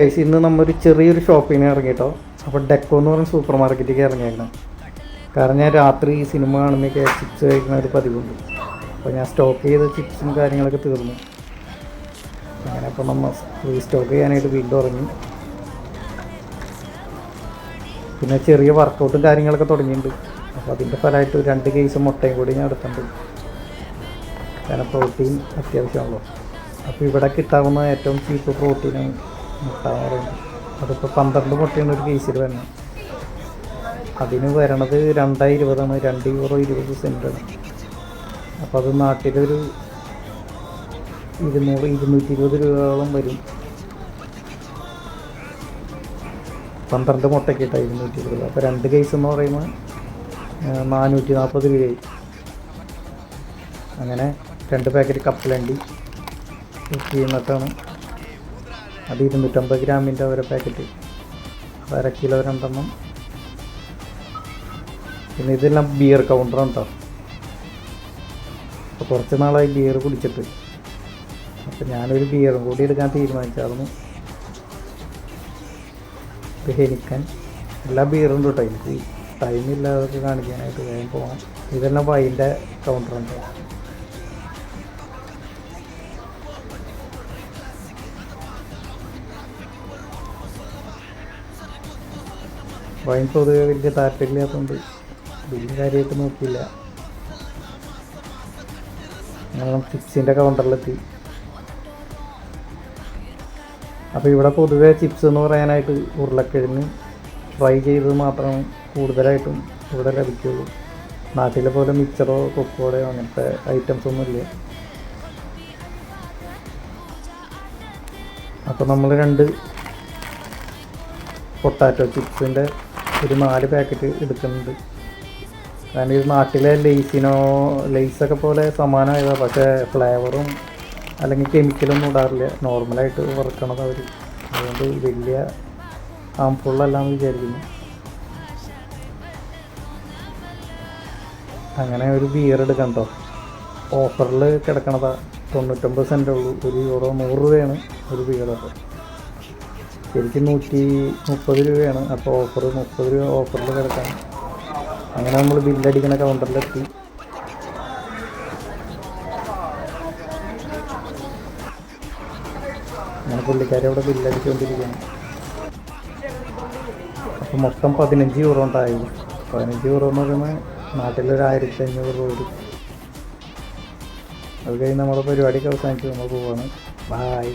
Guys ഇന്ന് നമ്മൊരു ചെറിയൊരു ഷോപ്പിങ്ങിന് ഇറങ്ങി കേട്ടോ അപ്പോൾ ഡെക്കോ എന്ന് പറഞ്ഞ സൂപ്പർ മാർക്കറ്റിലേക്ക് ഇറങ്ങിയായിരുന്നു കാരണം ഞാൻ രാത്രി ഈ സിനിമ കാണുന്നൊക്കെ ചിപ്സ് കഴിക്കുന്ന ഒരു പതിവുണ്ട്. അപ്പോൾ ഞാൻ സ്റ്റോക്ക് ചെയ്ത ചിപ്സും കാര്യങ്ങളൊക്കെ തീർന്നു. അങ്ങനെ അപ്പോൾ നമ്മൾ റീസ്റ്റോക്ക് ചെയ്യാനായിട്ട് വീണ്ടും ഇറങ്ങി. പിന്നെ ചെറിയ വർക്കൗട്ടും കാര്യങ്ങളൊക്കെ തുടങ്ങിയിട്ടുണ്ട്. അപ്പോൾ അതിന്റെ ഫലമായിട്ട് രണ്ട് കേസ് മുട്ടയും കൂടി ഞാൻ എടുത്തിട്ടുണ്ട്. കാരണം പ്രോട്ടീൻ അത്യാവശ്യമാണല്ലോ. അപ്പോൾ ഇവിടെ കിട്ടാവുന്ന ഏറ്റവും ചീപ്പ് പ്രോട്ടീനാണ് മുട്ട എന്ന് പറയുന്നത് അതിപ്പോൾ പന്ത്രണ്ട് മുട്ടയാണ് ഒരു കേസിൽ വരുന്നത്. അതിന് വരണത് രണ്ടായി ഇരുപതാണ്. രണ്ട് യൂറോ ഇരുപത് സെന്റാണ് അപ്പോൾ അത് നാട്ടിലൊരു ഇരുന്നൂറ് ഇരുന്നൂറ്റി ഇരുപത് രൂപയോളം വരും. പന്ത്രണ്ട് മുട്ടയ്ക്ക് ഇട്ടാൽ ഇരുന്നൂറ്റി ഇരുപത് അപ്പോൾ രണ്ട് കേസ് എന്ന് പറയുമ്പോൾ നാനൂറ്റി നാൽപ്പത് രൂപയായി. അങ്ങനെ രണ്ട് പാക്കറ്റ് കപ്പലണ്ടി ബുക്ക് ചെയ്യുന്നിട്ടാണ് അത് ഇരുന്നൂറ്റമ്പത് ഗ്രാമിന്റെ ഓരോ പാക്കറ്റ്. അത് അര കിലോ രണ്ടെണ്ണം. പിന്നെ ഇതെല്ലാം ബിയർ കൗണ്ടറാണ് കേട്ടോ അപ്പോൾ കുറച്ച് നാളായി ബിയർ കുടിച്ചിട്ട്. അപ്പോൾ ഞാനൊരു ബിയറും കൂടി എടുക്കാൻ തീരുമാനിച്ചായിരുന്നു. ഹെനിക്കാൻ എല്ലാ ബിയറും കേട്ടോ എനിക്ക് ടൈമില്ലാതൊക്കെ കാണിക്കാനായിട്ട് വേഗം പോകണം ഇതെല്ലാം വൈന്റെ കൗണ്ടറുണ്ട് വൈൻ പൊതുവെ വലിയ താല്പര്യമില്ലാത്തതുകൊണ്ട് വലിയ കാര്യമായിട്ട് നോക്കിയില്ല. ഞങ്ങൾ ചിപ്സിന്റെ കൗണ്ടറിലെത്തി അപ്പോൾ ഇവിടെ പൊതുവേ ചിപ്സ് എന്ന് പറയാനായിട്ട് ഉരുളക്കിഴങ്ങ് ഫ്രൈ ചെയ്തത് മാത്രം കൂടുതലായിട്ടും ഇവിടെ ലഭിക്കുള്ളൂ. നാട്ടിലെ പോലെ മിക്സറോ കൊക്കോടയോ അങ്ങനത്തെ ഐറ്റംസ് ഒന്നുമില്ല അപ്പോൾ നമ്മൾ രണ്ട് പൊട്ടാറ്റോ ചിപ്സിന്റെ ഒരു നാല് പാക്കറ്റ് എടുക്കുന്നുണ്ട്. കാരണം ഇത് നാട്ടിലെ ലെയ്സിനോ ലെയ്സൊക്കെ പോലെ സമാനമായതാണ് പക്ഷേ ഫ്ലേവറും അല്ലെങ്കിൽ കെമിക്കലൊന്നും ഇടാറില്ല. നോർമലായിട്ട് വറുക്കണത് അവർ അതുകൊണ്ട് വലിയ ഹാംഫുള്ളല്ലാന്ന് വിചാരിക്കുന്നു. അങ്ങനെ ഒരു ബിയർ എടുക്കാം ഓഫറിൽ കിടക്കണതാണ് തൊണ്ണൂറ്റൊമ്പത് സെന്റേ ഉള്ളൂ. ഒരു യൂറോ നൂറ് രൂപയാണ് ഒരു ബിയർ അപ്പോൾ ശരിക്കും നൂറ്റി മുപ്പത് രൂപയാണ്. അപ്പോൾ ഓഫർ മുപ്പത് രൂപ ഓഫറിൽ കിടക്കാം അങ്ങനെ നമ്മൾ ബില്ലടിക്കണ കൗണ്ടറിലെത്തി അങ്ങനെ പുള്ളിക്കാരെ അവിടെ ബില്ലടിച്ചുകൊണ്ടിരിക്കുകയാണ് അപ്പോൾ മൊത്തം പതിനഞ്ച് യൂറോ ഉണ്ടായി. പതിനഞ്ച് യൂറോ എന്ന് പറയുമ്പോൾ നാട്ടിലൊരു ആയിരത്തി അഞ്ഞൂറ് രൂപ വരും. അത് കഴിഞ്ഞ് നമ്മുടെ പരിപാടിക്ക് അവസാനിച്ച് നമ്മൾ പോവാണ്. ബായ്